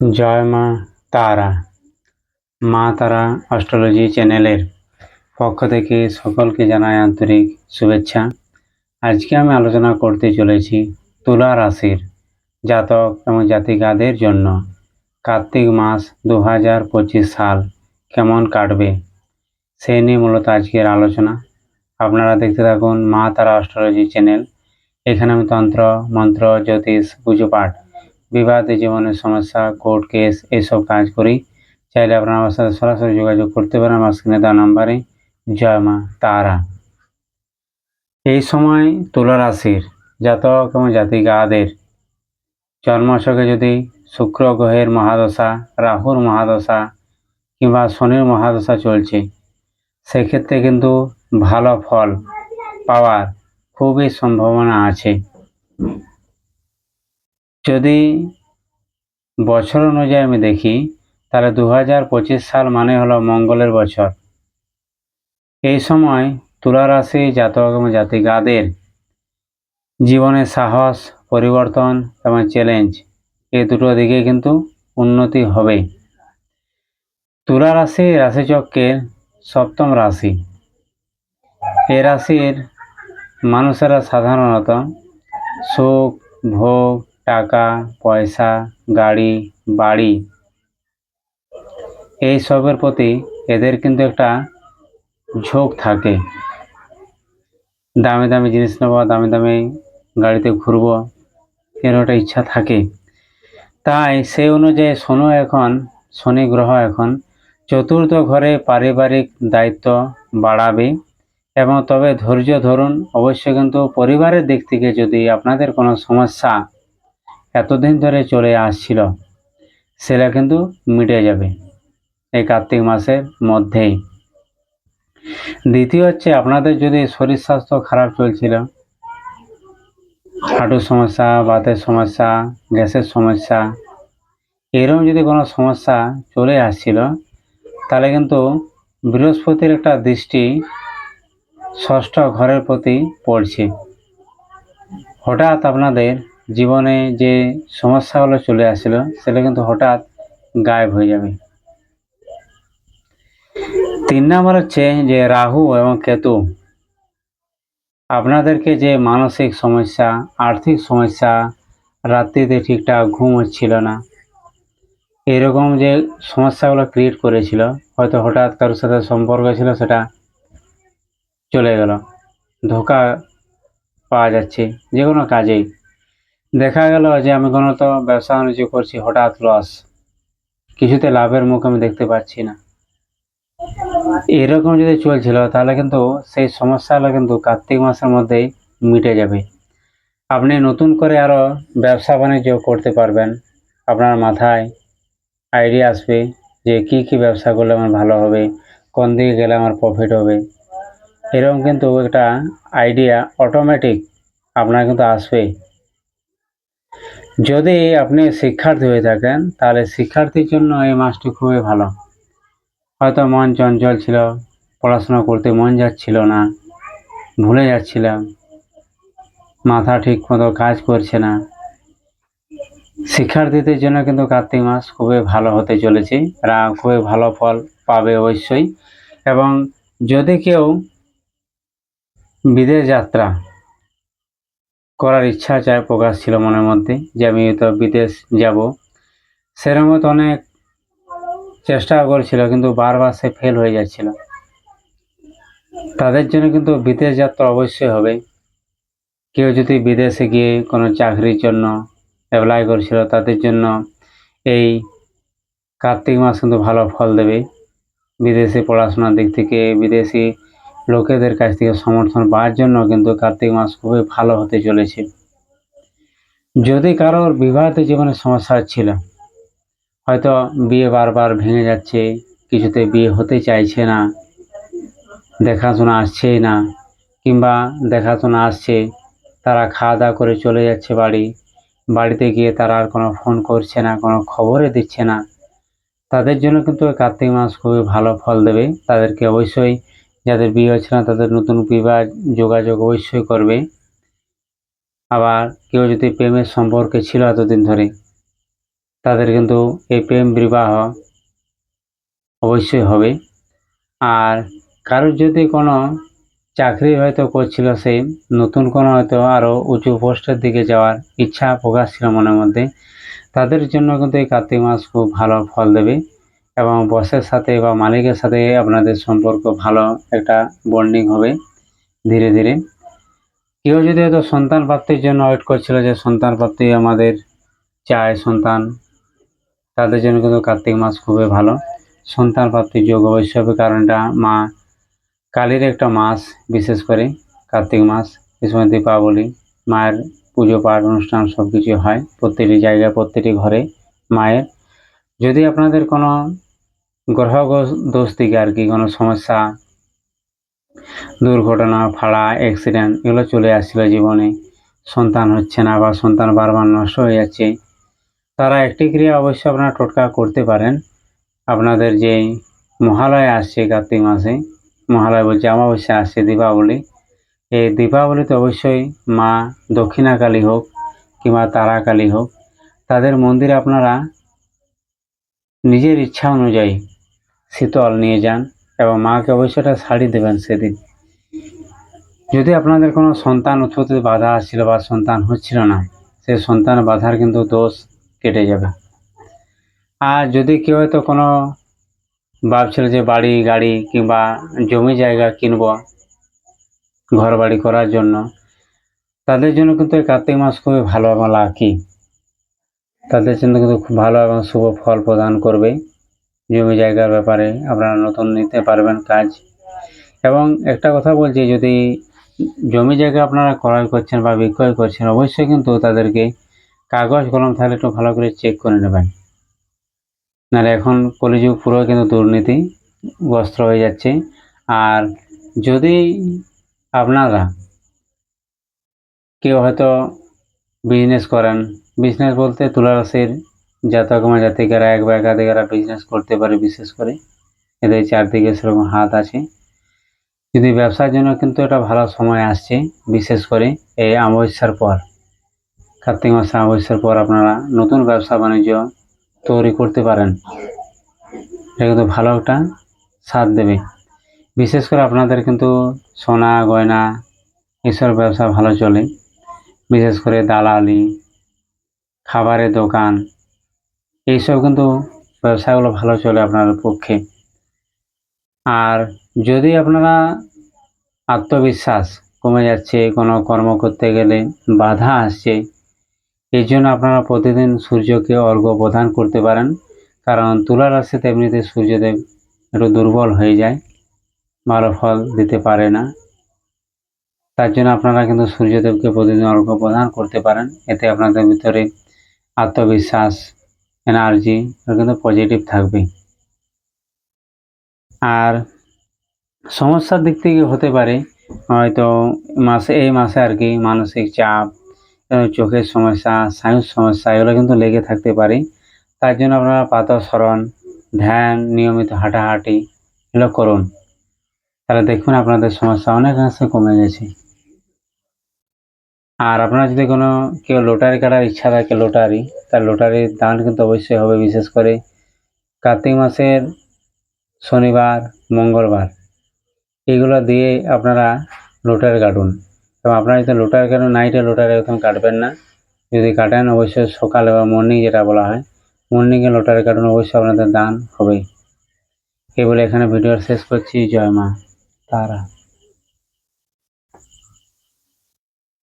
জয় মা তারা। মা তারা অস্ট্রোলজি চ্যানেলের পক্ষ থেকে সকলকে জানাই আন্তরিক শুভেচ্ছা। আজকে আমি আলোচনা করতে চলেছি তুলা রাশির জাতক এবং জাতিকাদের জন্য। কার্তিক মাস দু হাজার পঁচিশ সাল কেমন কাটবে সেই নিয়ে মূলত আজকের আলোচনা। আপনারা দেখতে থাকুন মা তারা অস্ট্রোলজি চ্যানেল। এখানে আমি তন্ত্র, মন্ত্র, জ্যোতিষ, পুজো পাঠ বিবাদে জীবনের সমস্যা কোর্ট কেস এইসব কাজ করি। চাইলে আপনারা আমার সাথে সরাসরি যোগাযোগ করতে পারেন। আমার স্ক্রিনে দেওয়া নাম্বারে। জয় মা তারা। এই সময় তুলা রাশির জাতক এবং জাতিকাদের জন্মাশকে যদি শুক্র, গ্রহের মহাদশা, রাহুর মহাদশা কিংবা শনির মহাদশা চলছে, সেক্ষেত্রে কিন্তু ভালো ফল পাওয়ার খুবই সম্ভাবনা আছে। যদি বছর অনুযায়ী আমি দেখি, তাহলে দু হাজার পঁচিশ সাল মানে হলো মঙ্গলের বছর। এই সময় তুলা রাশি জাতক এবং জাতিকাদের জীবনে সাহস, পরিবর্তন এবং চ্যালেঞ্জ এই দুটো দিকে কিন্তু উন্নতি হবে। তুলা রাশি রাশিচক্রের সপ্তম রাশি। এই রাশির মানুষেরা সাধারণত সুখ, ভোগ টাকা, পয়সা, গাড়ি, বাড়ি এই সবের প্রতি এদের কিন্তু একটা ঝোঁক থাকে। দামি দামি জিনিস নেব, দামি দামি গাড়িতে ঘুরবো, এর একটা ইচ্ছা থাকে। তাই সেই অনুযায়ী শনি এখন, শনি গ্রহ এখন চতুর্থ ঘরে পারিবারিক দায়িত্ব বাড়াবে এবং তবে ধৈর্য ধরুন, অবশ্যই কিন্তু পরিবারের দিক থেকে যদি আপনাদের কোনো সমস্যা এতদিন ধরে চলে আসছিল, সেটা কিন্তু মিটে যাবে এই কার্তিক মাসের মধ্যেই। দ্বিতীয় হচ্ছে, আপনাদের যদি শরীর স্বাস্থ্য খারাপ চলছিল, হাঁটুর সমস্যা, বাতের সমস্যা, গ্যাসের সমস্যা, এরকম যদি কোনো সমস্যা চলে আসছিল, তাহলে কিন্তু বৃহস্পতির একটা দৃষ্টি ষষ্ঠ ঘরের প্রতি পড়ছে। হঠাৎ আপনাদের জীবনে যে সমস্যাগুলো চলে আসছিল, সেটা কিন্তু হঠাৎ গায়েব হয়ে যাবে। তিন নম্বর হচ্ছে যে রাহু এবং কেতু, আপনাদেরকে যে মানসিক সমস্যা, আর্থিক সমস্যা, রাত্রিতে ঠিকঠাক ঘুম হচ্ছিল না, এরকম যে সমস্যাগুলো ক্রিয়েট করেছিল, হয়তো হঠাৎ কারোর সাথে সম্পর্ক ছিল, সেটা চলে গেল, ধোকা পাওয়া যাচ্ছে, যে কোনো কাজেই। দেখা গেল যে আমি কোনো তো ব্যবসা বাণিজ্য করছি, হঠাৎ লস কিছুতে লাভের মুখ আমি দেখতে পাচ্ছি না। এরকম যদি চলছিল, তাহলে কিন্তু সেই সমস্যাগুলো কিন্তু কার্তিক মাসের মধ্যেই মিটে যাবে। আপনি নতুন করে আরও ব্যবসা বাণিজ্য করতে পারবেন। আপনার মাথায় আইডিয়া আসবে যে কি কি ব্যবসা করলে আমার ভালো হবে, কোন দিকে গেলে আমার প্রফিট হবে। এরকম কিন্তু একটা আইডিয়া অটোমেটিক আপনার কিন্তু আসবে। যদি আপনি শিক্ষার্থী হয়ে থাকেন, তাহলে শিক্ষার্থীর জন্য এই মাসটি খুবই ভালো। হয়তো মন চঞ্চল ছিল, পড়াশোনা করতে মন যাচ্ছিল না, ভুলে যাচ্ছিলাম, মাথা ঠিক মতো কাজ করছে না। শিক্ষার্থীদের জন্য কিন্তু কার্তিক মাস খুবই ভালো হতে চলেছে। এরা খুবই ভালো ফল পাবে অবশ্যই। এবং যদি কেউ বিদেশ যাত্রা করার ইচ্ছা চায় প্রকাশ ছিল মনের মধ্যে যে আমি তো বিদেশ যাব। সেরকম তো অনেক চেষ্টা করছিল, কিন্তু বারবার সে ফেল হয়ে যাচ্ছিল। তাদের জন্য কিন্তু বিদেশ যাত্রা অবশ্যই হবে। কেউ যদি বিদেশে গিয়ে কোনো চাকরির জন্য অ্যাপ্লাই করছিল, তাদের জন্য এই কার্তিক মাস কিন্তু ভালো ফল দেবে। বিদেশে পড়াশোনার দিক থেকে, বিদেশি লোকেদের কাছ থেকে সমর্থন পাওয়ার জন্য কিন্তু কার্তিক মাস খুবই ভালো হতে চলেছে। যদি কারোর বিবাহিত জীবনে সমস্যা ছিল হয়তো বিয়ে বারবার ভেঙে যাচ্ছে, কিছুতে বিয়ে হতে চাইছে না, দেখাশোনা আসছেই না, কিংবা দেখাশোনা আসছে, তারা খাওয়া দাওয়া করে চলে যাচ্ছে বাড়ি, বাড়িতে গিয়ে তারা আর কোনো ফোন করছে না, কোনো খবরে দিচ্ছে না, তাদের জন্য কিন্তু কার্তিক মাস খুবই ভালো ফল দেবে। তাদেরকে অবশ্যই যাদের বিয়ে হচ্ছে না, তাদের নতুন বিবাহ যোগাযোগ অবশ্যই করবে। আবার কেউ যদি প্রেমের সম্পর্কে ছিল এতদিন ধরে, তাদের কিন্তু এই প্রেম বিবাহ অবশ্যই হবে। আর কারোর যদি কোনো চাকরি হয়তো করছিল সেই নতুন কোনো হয়তো আরও উঁচু পোস্টের দিকে যাওয়ার ইচ্ছা প্রকাশ ছিল মনের মধ্যে, তাদের জন্য কিন্তু এই কার্তিক মাস খুব ভালো ফল দেবে। এবং বসের সাথে বা মালিকের সাথে আপনাদের সম্পর্ক ভালো একটা বন্ডিং হবে ধীরে ধীরে। কেউ যদি হয়তো সন্তান প্রাপ্তির জন্য ওয়েট করছিল যে সন্তান প্রাপ্তি আমাদের চায়, সন্তান তাদের জন্য কিন্তু কার্তিক মাস খুবই ভালো। সন্তান প্রাপ্তির যোগ অবশ্যই হবে কারণ এটা মা কালীর একটা মাস, বিশেষ করে কার্তিক মাস এই সময় দীপাবলি, মায়ের পুজো পাঠ, অনুষ্ঠান সব কিছু হয় প্রত্যেকটি জায়গায়, প্রত্যেকটি ঘরে মায়ের। যদি আপনাদের কোনো গ্রহ দোষ দিকে আর কি কোনো সমস্যা, দুর্ঘটনা, ফাড়া অ্যাক্সিডেন্ট এগুলো চলে আসছিল জীবনে। সন্তান হচ্ছে না বা সন্তান বারবার নষ্ট হয়ে যাচ্ছে। তারা একটি ক্রিয়া অবশ্যই আপনারা টোটকা করতে পারেন। আপনাদের যে মহালয় আসছে কার্তিক মাসে, মহালয় বলছে অমাবস্যা আসছে দীপাবলি। এই দীপাবলিতে অবশ্যই মা দক্ষিণাকালী হোক কিংবা তারাকালী হোক, তাদের মন্দিরে আপনারা নিজের ইচ্ছা অনুযায়ী শীতল নিয়ে যান এবং মাকে অবশ্যই একটা শাড়ি দেবেন সেদিন। যদি আপনাদের কোনো সন্তান উৎপত্তিতে বাধা আসছিল বা সন্তান হচ্ছিল না, সে সন্তান বাধার কিন্তু দোষ কেটে যাবে। আর যদি কেউ হয়তো কোনো ভাবছিল যে বাড়ি, গাড়ি কিংবা জমি জায়গা কিনব ঘর বাড়ি করার জন্য, তাদের জন্য কিন্তু এই কার্তিক মাস খুবই ভালো এবং লাকি তাদের জন্য কিন্তু খুব ভালো এবং শুভ ফল প্রদান করবে। জমি জায়গার ব্যাপারে আপনারা নতুন নিতে পারবেন কাজ। এবং একটা কথা বলছি, যদি জমি জায়গা আপনারা ক্রয় করছেন বা বিক্রয় করছেন, অবশ্যই কিন্তু তাদেরকে কাগজ, কলম তাহলে একটু ভালো করে চেক করে নেবেন। নাহলে এখন কলিযুগ, পুরো কিন্তু দুর্নীতি গ্রস্ত হয়ে যাচ্ছে। আর যদি আপনারা কেউ হয়তো বিজনেস করেন বিজনেস বলতে তুলা রাশির জাতক বা জাতিকারা এক বা একাধিকারা বিজনেস করতে পারে, বিশেষ করে। এদের চারদিকে সেরকম হাত আছে। যদি ব্যবসার জন্য কিন্তু এটা ভালো সময় আসছে, বিশেষ করে এই অমাবস্যার পর। কার্তিক মাসে অমাবস্যার পর আপনারা নতুন ব্যবসা বাণিজ্য তৈরি করতে পারেন। এটা কিন্তু ভালো একটা সাথ দেবে। বিশেষ করে আপনাদের কিন্তু সোনা, গয়না এসব ব্যবসা ভালো চলে। বিশেষ করে দালালি, খাবারের দোকান এইসব কিন্তু ব্যবসাগুলো ভালো চলে আপনার পক্ষে। আর যদি আপনারা আত্মবিশ্বাস কমে যাচ্ছে, কোনো কর্ম করতে গেলে বাধা আসছে এই জন্য আপনারা প্রতিদিন সূর্যকে অর্ঘ্য প্রদান করতে পারেন। কারণ তুলা রাশিতে এমনিতে সূর্যদেব একটু দুর্বল হয়ে যায়, ভালো ফল দিতে পারে না। তার জন্য আপনারা কিন্তু সূর্যদেবকে প্রতিদিন অর্ঘ্য প্রদান করতে পারেন। এতে আপনাদের ভিতরে আত্মবিশ্বাস এনার্জি কিন্তু পজিটিভ থাকবে আর সমস্যার দিক থেকে হতে পারে, হয়তো মাসে, এই মাসে আর কি মানসিক চাপ চোখের সমস্যা স্নায়ুর সমস্যা এগুলো কিন্তু লেগে থাকতে পারে। তার জন্য আপনারা পাতর স্মরণ ধ্যান, নিয়মিত হাঁটাহাঁটি এগুলো করুন। তাহলে দেখুন আপনাদের সমস্যা অনেকাংশে কমে গেছে। আর আপনার যদি কোনো কেউ লটারি কাটার ইচ্ছা থাকে লটারি, তার লটারির দান কিন্তু অবশ্যই হবে, বিশেষ করে কার্তিক মাসের শনিবার, মঙ্গলবার। এগুলো দিয়ে আপনারা লটারি কাটুন। এবং আপনারা যদি লটারি কাটুন নাইটে লটারি একদম কাটবেন না, যদি কাটেন অবশ্যই সকালে বা মর্নিং যেটা বলা হয় মর্নিংয়ে লটারি কাটুন, অবশ্যই আপনাদের দান হবে। এই বলে এখানে ভিডিও শেষ করছি। জয় মা তারা।